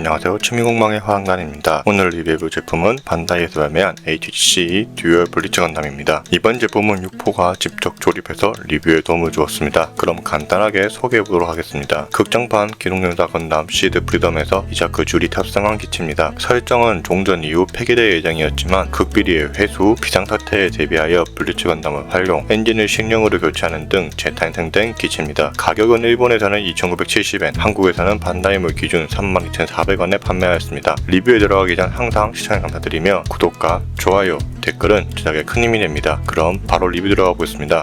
안녕하세요. 취미공방의 화학난입니다. 오늘 리뷰해볼 제품은 반다이에서 발매한 HGC 듀얼 블리츠 건담입니다. 이번 제품은 6포가 직접 조립해서 리뷰에 도움을 주었습니다. 그럼 간단하게 소개해보도록 하겠습니다. 극장판 기동용사 건담 시드 프리덤에서 이자크 줄이 탑승한 기체입니다. 설정은 종전 이후 폐기될 예정이었지만 극비리의 회수, 비상사태에 대비하여 블리츠 건담을 활용, 엔진을 식량으로 교체하는 등 재탄생된 기체입니다. 가격은 일본에서는 2,970엔, 한국에서는 반다이물 기준 32,400 원에 판매하였습니다. 리뷰에 들어가기 전 항상 시청해 감사드리며 구독과 좋아요, 댓글은 제작에 큰 힘이 됩니다. 그럼 바로 리뷰 들어가 보겠습니다.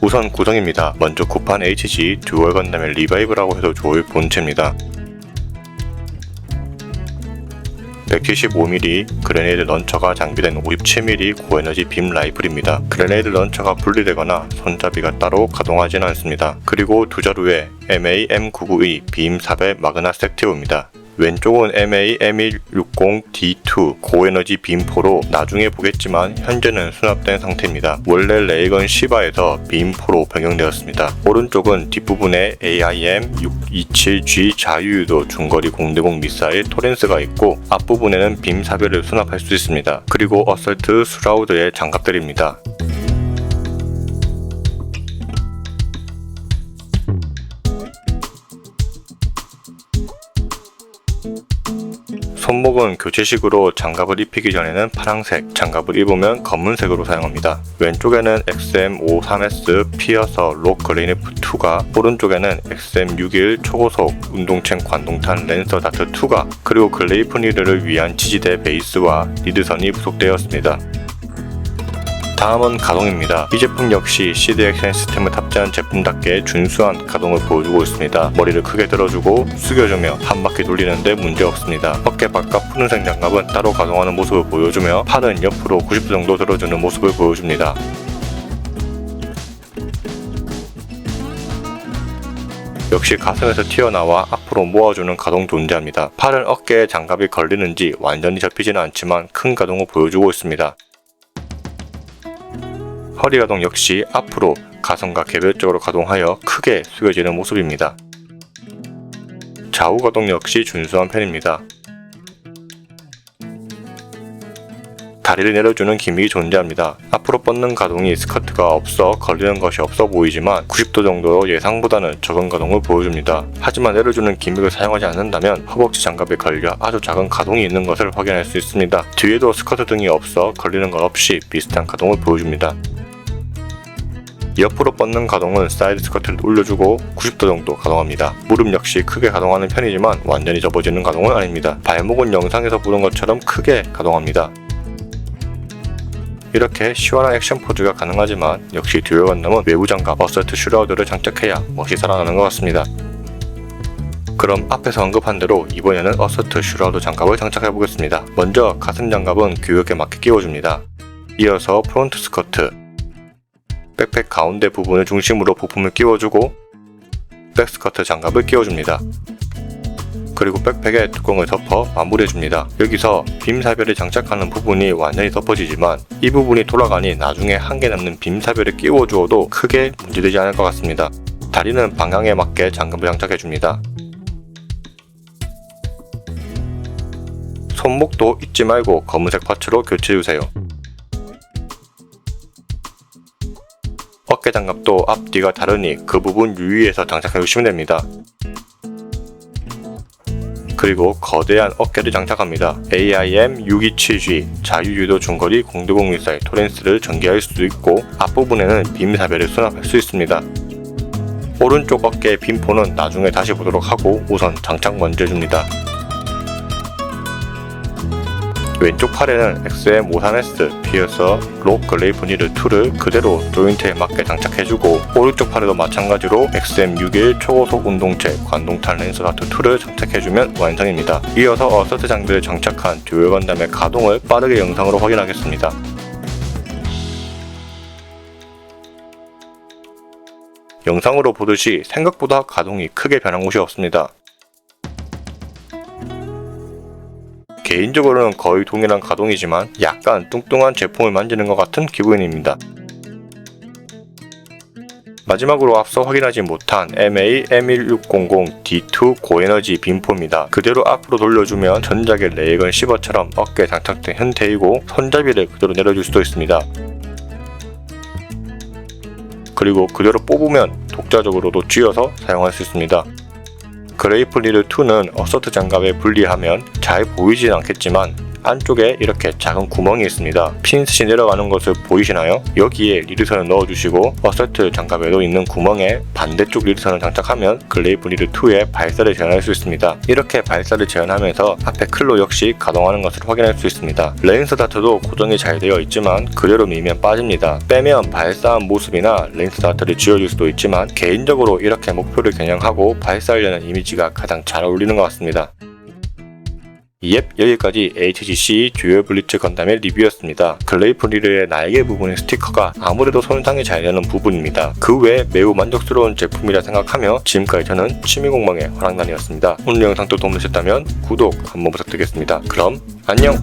우선 구성입니다. 먼저 쿠판 HG 듀얼 건담의 리바이브라고 해도 좋을 본체입니다. 175mm 그레네이드 런처가 장비된 57mm 고에너지 빔 라이플입니다. 그레네이드 런처가 분리되거나 손잡이가 따로 가동하지는 않습니다. 그리고 두 자루에 MA-M992 빔 4배 마그나 섹티오입니다. 왼쪽은 MA-M160D2 고에너지 빔포로 나중에 보겠지만 현재는 수납된 상태입니다. 원래 레이건 시바에서 빔포로 변경되었습니다. 오른쪽은 뒷부분에 AIM-627G 자유유도 중거리 공대공 미사일 토렌스가 있고 앞부분에는 빔 사별을 수납할 수 있습니다. 그리고 어설트 스라우드의 장갑들입니다. 손목은 교체식으로 장갑을 입히기 전에는 파랑색, 장갑을 입으면 검은색으로 사용합니다. 왼쪽에는 XM53S 피어서 록 그레이네프 2가 오른쪽에는 XM61 초고속 운동챔 관동탄 랜서 다트 2가 그리고 글레이프니르를 위한 지지대 베이스와 리드선이 부속되었습니다. 다음은 가동입니다. 이 제품 역시 CDXN 시스템을 탑재한 제품답게 준수한 가동을 보여주고 있습니다. 머리를 크게 들어주고 숙여주며 한 바퀴 돌리는데 문제없습니다. 어깨 바깥 푸른색 장갑은 따로 가동하는 모습을 보여주며 팔은 옆으로 90도 정도 들어주는 모습을 보여줍니다. 역시 가슴에서 튀어나와 앞으로 모아주는 가동 존재합니다. 팔은 어깨에 장갑이 걸리는지 완전히 접히지는 않지만 큰 가동을 보여주고 있습니다. 허리 가동 역시 앞으로 가슴과 개별적으로 가동하여 크게 숙여지는 모습입니다. 좌우 가동 역시 준수한 편입니다. 다리를 내려주는 기믹이 존재합니다. 앞으로 뻗는 가동이 스커트가 없어 걸리는 것이 없어 보이지만 90도 정도로 예상보다는 적은 가동을 보여줍니다. 하지만 내려주는 기믹을 사용하지 않는다면 허벅지 장갑에 걸려 아주 작은 가동이 있는 것을 확인할 수 있습니다. 뒤에도 스커트 등이 없어 걸리는 것 없이 비슷한 가동을 보여줍니다. 옆으로 뻗는 가동은 사이드 스커트를 올려주고 90도 정도 가동합니다. 무릎 역시 크게 가동하는 편이지만 완전히 접어지는 가동은 아닙니다. 발목은 영상에서 보는 것처럼 크게 가동합니다. 이렇게 시원한 액션 포즈가 가능하지만 역시 듀얼 건담은 외부 장갑 어설트 슈라우드를 장착해야 멋이 살아나는 것 같습니다. 그럼 앞에서 언급한 대로 이번에는 어설트 슈라우드 장갑을 장착해 보겠습니다. 먼저 가슴 장갑은 규격에 맞게 끼워줍니다. 이어서 프론트 스커트, 백팩 가운데 부분을 중심으로 부품을 끼워주고 백스커트 장갑을 끼워줍니다. 그리고 백팩에 뚜껑을 덮어 마무리해줍니다. 여기서 빔 사별을 장착하는 부분이 완전히 덮어지지만 이 부분이 돌아가니 나중에 한 개 남는 빔 사별을 끼워주어도 크게 문제되지 않을 것 같습니다. 다리는 방향에 맞게 장갑을 장착해줍니다. 손목도 잊지 말고 검은색 파츠로 교체해주세요. 어깨 장갑도 앞뒤가 다르니 그 부분 유의해서 장착해 주시면 됩니다. 그리고 거대한 어깨를 장착합니다. AIM-627G 자유유도 중거리 공대공 미사일 토렌스를 전개할 수 있고 앞부분에는 빔 사별을 수납할 수 있습니다. 오른쪽 어깨의 빔포는 나중에 다시 보도록 하고 우선 장착 먼저 해줍니다. 왼쪽 팔에는 XM53S 피어서 록 글레이프니르 2를 그대로 조인트에 맞게 장착해주고 오른쪽 팔에도 마찬가지로 XM61 초고속 운동체 관동탄 랜서 다트 2를 장착해주면 완성입니다. 이어서 어서트 장비를 장착한 듀얼 건담의 가동을 빠르게 영상으로 확인하겠습니다. 영상으로 보듯이 생각보다 가동이 크게 변한 곳이 없습니다. 개인적으로는 거의 동일한 가동이지만 약간 뚱뚱한 제품을 만지는 것 같은 기분입니다. 마지막으로 앞서 확인하지 못한 MA M1600 D2 고에너지 빈포입니다. 그대로 앞으로 돌려주면 전작의 레이건 15처럼 어깨에 장착된 형태이고 손잡이를 그대로 내려줄 수도 있습니다. 그리고 그대로 뽑으면 독자적으로도 쥐어서 사용할 수 있습니다. 그레이프 리드 2는 어서트 장갑에 분리하면 잘 보이진 않겠지만 안쪽에 이렇게 작은 구멍이 있습니다. 핀셋이 내려가는 것을 보이시나요? 여기에 리드선을 넣어주시고 어서트 장갑에도 있는 구멍에 반대쪽 리드선을 장착하면 글레이프 리드 2의 발사를 제한할 수 있습니다. 이렇게 발사를 제한하면서 앞에 클로 역시 가동하는 것을 확인할 수 있습니다. 레인스 다트도 고정이 잘 되어 있지만 그대로 밀면 빠집니다. 빼면 발사한 모습이나 레인스 다트를 지워줄 수도 있지만 개인적으로 이렇게 목표를 겨냥하고 발사하려는 이미지가 가장 잘 어울리는 것 같습니다. 예, 여기까지 HGC 듀얼 블리츠 건담의 리뷰였습니다. 글레이프리르의 날개 부분의 스티커가 아무래도 손상이 잘 되는 부분입니다. 그 외에 매우 만족스러운 제품이라 생각하며 지금까지 저는 취미공방의 화랑단이었습니다. 오늘 영상도 도움되셨다면 구독 한번 부탁드리겠습니다. 그럼 안녕!